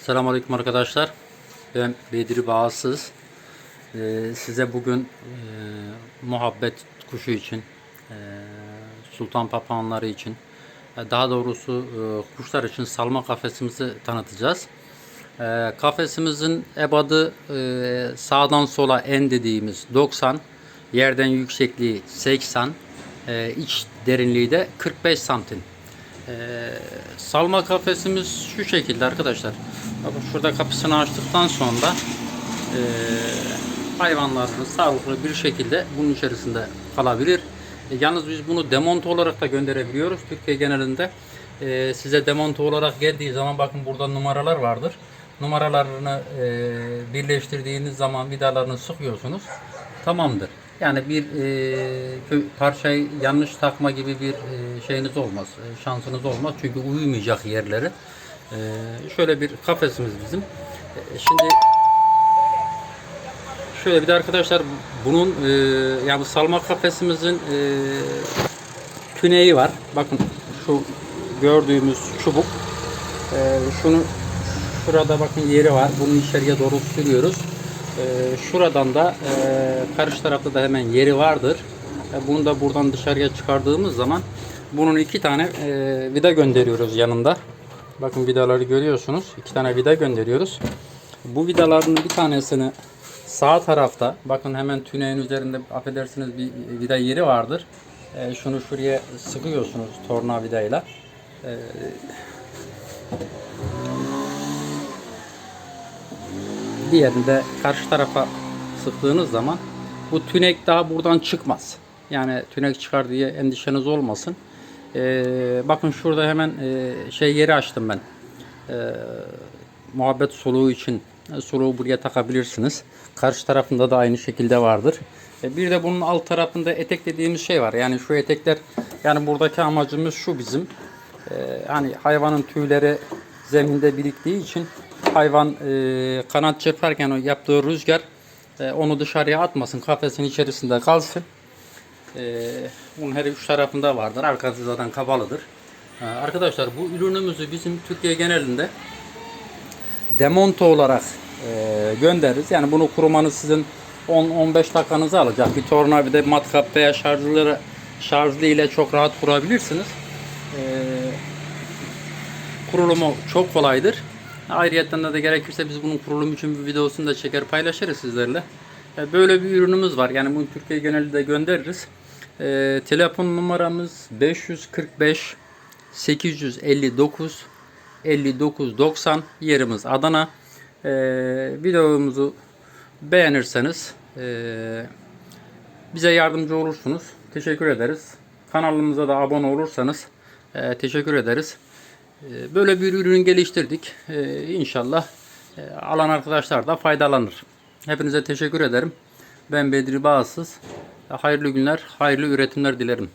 Selamünaleyküm arkadaşlar. Ben Bedri Bağsız. Ee, size bugün e, muhabbet kuşu için, e, sultan papağanları için, e, daha doğrusu e, kuşlar için salma kafesimizi tanıtacağız. E, kafesimizin ebadı e, sağdan sola en dediğimiz 90, yerden yüksekliği 80, e, iç derinliği de 45 santim. Ee, salma kafesimiz şu şekilde arkadaşlar. Bakın şurada kapısını açtıktan sonra e, hayvanlarımız sağlıklı bir şekilde bunun içerisinde kalabilir. E, yalnız biz bunu demonte olarak da gönderebiliyoruz. Türkiye genelinde e, size demonte olarak geldiği zaman bakın burada numaralar vardır. Numaralarını e, birleştirdiğiniz zaman vidalarını sıkıyorsunuz. Tamamdır. Yani bir e, parçayı yanlış takma gibi bir e, şeyiniz olmaz, e, şansınız olmaz çünkü uyumayacak yerleri. E, şöyle bir kafesimiz bizim. E, şimdi şöyle bir de arkadaşlar bunun e, yani salma kafesimizin e, tüneyi var. Bakın şu gördüğümüz çubuk. E, şunu şurada bakın yeri var. Bunu içeriye doğru sürüyoruz. Ee, şuradan da e, karşı tarafta da hemen yeri vardır. E, bunu da buradan dışarıya çıkardığımız zaman bunun iki tane e, vida gönderiyoruz yanında. Bakın vidaları görüyorsunuz. İki tane vida gönderiyoruz. Bu vidaların bir tanesini sağ tarafta bakın hemen tüneyin üzerinde affedersiniz bir vida yeri vardır. E, şunu şuraya sıkıyorsunuz tornavidayla. E, diğerini de karşı tarafa sıktığınız zaman bu tünek daha buradan çıkmaz. Yani tünek çıkar diye endişeniz olmasın. Ee, bakın şurada hemen e, şey yeri açtım ben. Ee, muhabbet soluğu için e, soluğu buraya takabilirsiniz. Karşı tarafında da aynı şekilde vardır. E, bir de bunun alt tarafında etek dediğimiz şey var. Yani şu etekler yani buradaki amacımız şu bizim. Ee, hani hayvanın tüyleri zeminde biriktiği için hayvan e, kanat çırparken o yaptığı rüzgar e, onu dışarıya atmasın. Kafesin içerisinde kalsın. E, bunun her üç tarafında vardır. Arkası zaten kapalıdır. E, arkadaşlar bu ürünümüzü bizim Türkiye genelinde demonte olarak e, göndeririz. Yani bunu kurumanız sizin 10-15 dakikanızı alacak. Bir tornavida, matkap veya şarjları şarjlı ile çok rahat kurabilirsiniz. E, kurulumu çok kolaydır. Ayrıyeten de gerekirse biz bunun kurulum için bir videosunu da çeker paylaşırız sizlerle. E, Böyle bir ürünümüz var. Yani bunu Türkiye genelinde de göndeririz. E, telefon numaramız 545 859 59 90 yerimiz Adana. E, videomuzu beğenirseniz e, bize yardımcı olursunuz. Teşekkür ederiz. Kanalımıza da abone olursanız e, teşekkür ederiz. E, Böyle bir ürün geliştirdik. E, İnşallah e, alan arkadaşlar da faydalanır. Hepinize teşekkür ederim. Ben Bedri Bağsız. Hayırlı günler, hayırlı üretimler dilerim.